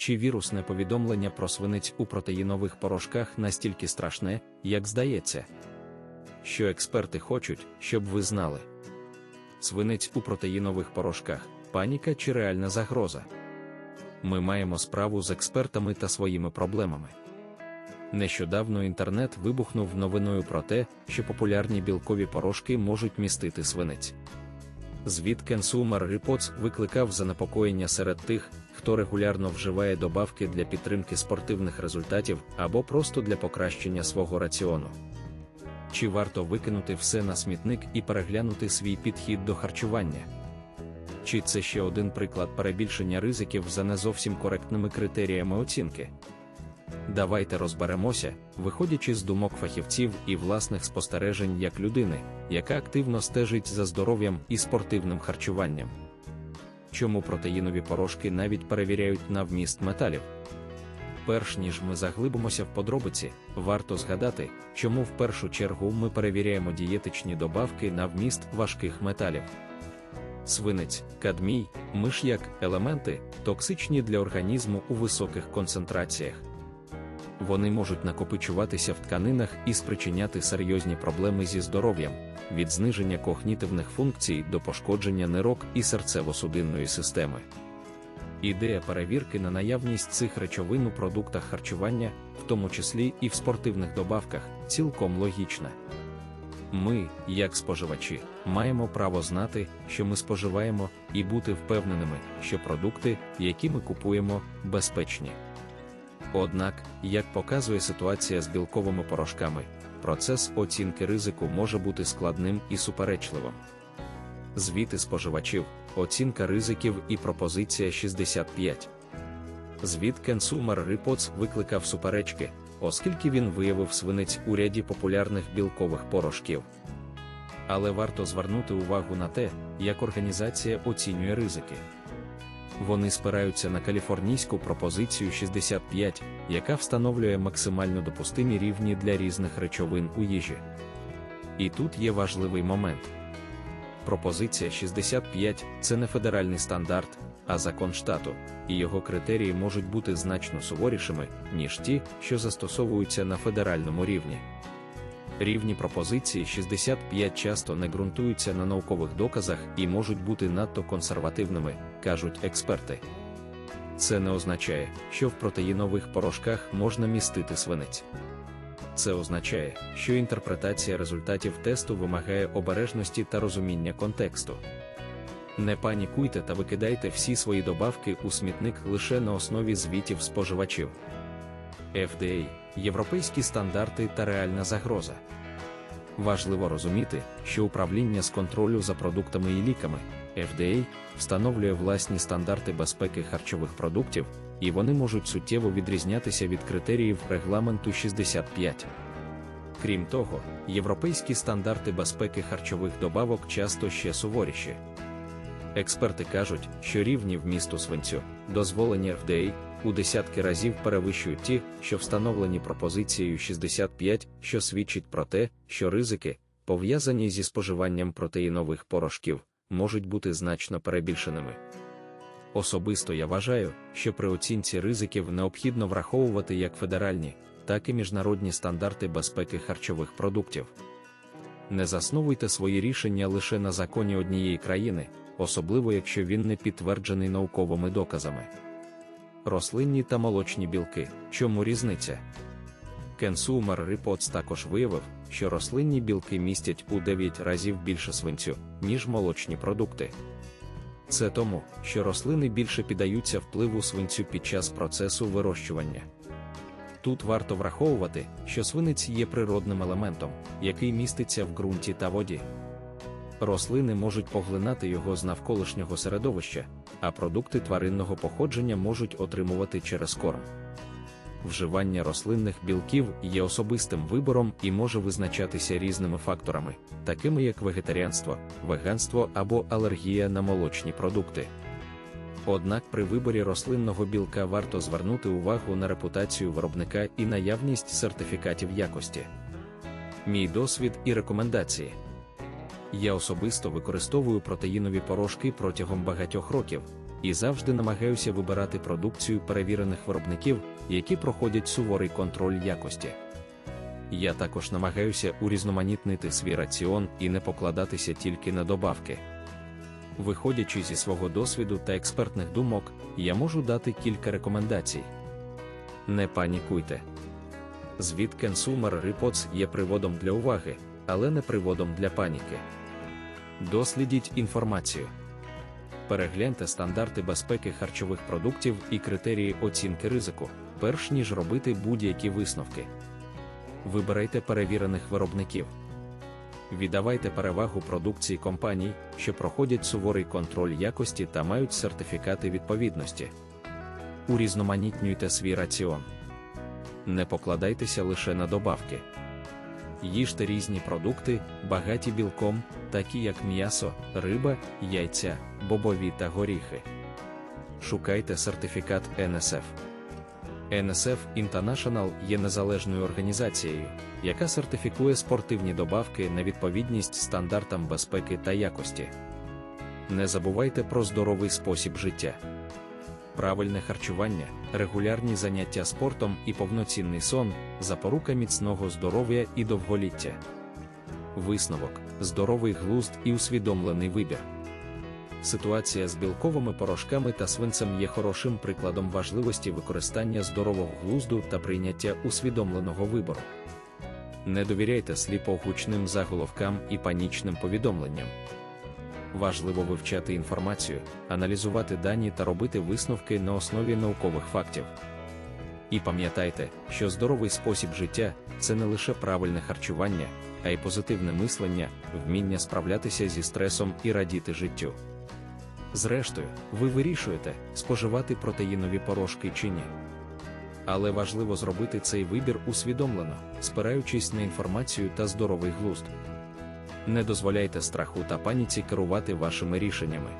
чи вірусне повідомлення про свинець у протеїнових порошках настільки страшне, як здається. Що експерти хочуть, щоб ви знали. Свинець у протеїнових порошках паніка чи реальна загроза. Ми маємо справу з експертами та своїми проблемами. Нещодавно інтернет вибухнув новиною про те, що популярні білкові порошки можуть містити свинець. Звіт Consumer Reports викликав занепокоєння серед тих, хто регулярно вживає добавки для підтримки спортивних результатів або просто для покращення свого раціону. Чи варто викинути все на смітник і переглянути свій підхід до харчування? Чи це ще один приклад перебільшення ризиків за не зовсім коректними критеріями оцінки? Давайте розберемося, виходячи з думок фахівців і власних спостережень як людини, яка активно стежить за здоров'ям і спортивним харчуванням. Чому протеїнові порошки навіть перевіряють на вміст металів? Перш ніж ми заглибимося в подробиці, варто згадати, чому в першу чергу ми перевіряємо дієтичні добавки на вміст важких металів. Свинець, кадмій, миш'як, елементи токсичні для організму у високих концентраціях. Вони можуть накопичуватися в тканинах і спричиняти серйозні проблеми зі здоров'ям, від зниження когнітивних функцій до пошкодження нирок і серцево-судинної системи. Ідея перевірки на наявність цих речовин у продуктах харчування, в тому числі і в спортивних добавках, цілком логічна. Ми, як споживачі, маємо право знати, що ми споживаємо, і бути впевненими, що продукти, які ми купуємо, безпечні. Однак, як показує ситуація з білковими порошками, процес оцінки ризику може бути складним і суперечливим. Звіти споживачів, оцінка ризиків і пропозиція 65. Звіт Consumer Reports викликав суперечки, оскільки він виявив свинець у ряді популярних білкових порошків. Але варто звернути увагу на те, як організація оцінює ризики. Вони спираються на каліфорнійську пропозицію 65, яка встановлює максимально допустимі рівні для різних речовин у їжі. І тут є важливий момент. Пропозиція 65 це не федеральний стандарт, а закон штату, і його критерії можуть бути значно суворішими, ніж ті, що застосовуються на федеральному рівні. Рівні пропозиції 65 часто не ґрунтуються на наукових доказах і можуть бути надто консервативними, кажуть експерти. Це не означає, що в протеїнових порошках можна містити свинець. Це означає, що інтерпретація результатів тесту вимагає обережності та розуміння контексту. Не панікуйте та викидайте всі свої добавки у смітник лише на основі звітів споживачів. FDA, європейські стандарти та реальна загроза. Важливо розуміти, що управління з контролю за продуктами і ліками FDA встановлює власні стандарти безпеки харчових продуктів, і вони можуть суттєво відрізнятися від критеріїв регламенту 65. Крім того, європейські стандарти безпеки харчових добавок часто ще суворіші. Експерти кажуть, що рівні вмісту свинцю, дозволені FDA, у десятки разів перевищують ті, що встановлені пропозицією 65, що свідчить про те, що ризики, пов'язані зі споживанням протеїнових порошків, можуть бути значно перебільшеними. Особисто я вважаю, що при оцінці ризиків необхідно враховувати як федеральні, так і міжнародні стандарти безпеки харчових продуктів. Не засновуйте свої рішення лише на законі однієї країни, особливо якщо він не підтверджений науковими доказами. Рослинні та молочні білки. Чому різниця? Consumer Reports також виявив, що рослинні білки містять у 9 разів більше свинцю, ніж молочні продукти. Це тому, що рослини більше піддаються впливу свинцю під час процесу вирощування. Тут варто враховувати, що свинець є природним елементом, який міститься в ґрунті та воді. Рослини можуть поглинати його з навколишнього середовища, а продукти тваринного походження можуть отримувати через корм. Вживання рослинних білків є особистим вибором і може визначатися різними факторами, такими як вегетаріанство, веганство або алергія на молочні продукти. Однак при виборі рослинного білка варто звернути увагу на репутацію виробника і наявність сертифікатів якості. Мій досвід і рекомендації. Я особисто використовую протеїнові порошки протягом багатьох років, і завжди намагаюся вибирати продукцію перевірених виробників, які проходять суворий контроль якості. Я також намагаюся урізноманітнити свій раціон і не покладатися тільки на добавки. Виходячи зі свого досвіду та експертних думок, я можу дати кілька рекомендацій. Не панікуйте. Звіт Consumer Reports є приводом для уваги, але не приводом для паніки. Дослідіть інформацію. Перегляньте стандарти безпеки харчових продуктів і критерії оцінки ризику, перш ніж робити будь-які висновки. Вибирайте перевірених виробників. Віддавайте перевагу продукції компаній, що проходять суворий контроль якості та мають сертифікати відповідності. Урізноманітнюйте свій раціон. Не покладайтеся лише на добавки. Їжте різні продукти, багаті білком, такі як м'ясо, риба, яйця, бобові та горіхи. Шукайте сертифікат NSF. NSF International є незалежною організацією, яка сертифікує спортивні добавки на відповідність стандартам безпеки та якості. Не забувайте про здоровий спосіб життя. Правильне харчування, регулярні заняття спортом і повноцінний сон запорука міцного здоров'я і довголіття. Висновок, здоровий глузд і усвідомлений вибір. Ситуація з білковими порошками та свинцем є хорошим прикладом важливості використання здорового глузду та прийняття усвідомленого вибору. Не довіряйте сліпогучним заголовкам і панічним повідомленням. Важливо вивчати інформацію, аналізувати дані та робити висновки на основі наукових фактів. І пам'ятайте, що здоровий спосіб життя це не лише правильне харчування, а й позитивне мислення, вміння справлятися зі стресом і радіти життю. Зрештою, ви вирішуєте, споживати протеїнові порошки чи ні. Але важливо зробити цей вибір усвідомлено, спираючись на інформацію та здоровий глузд. Не дозволяйте страху та паніці керувати вашими рішеннями.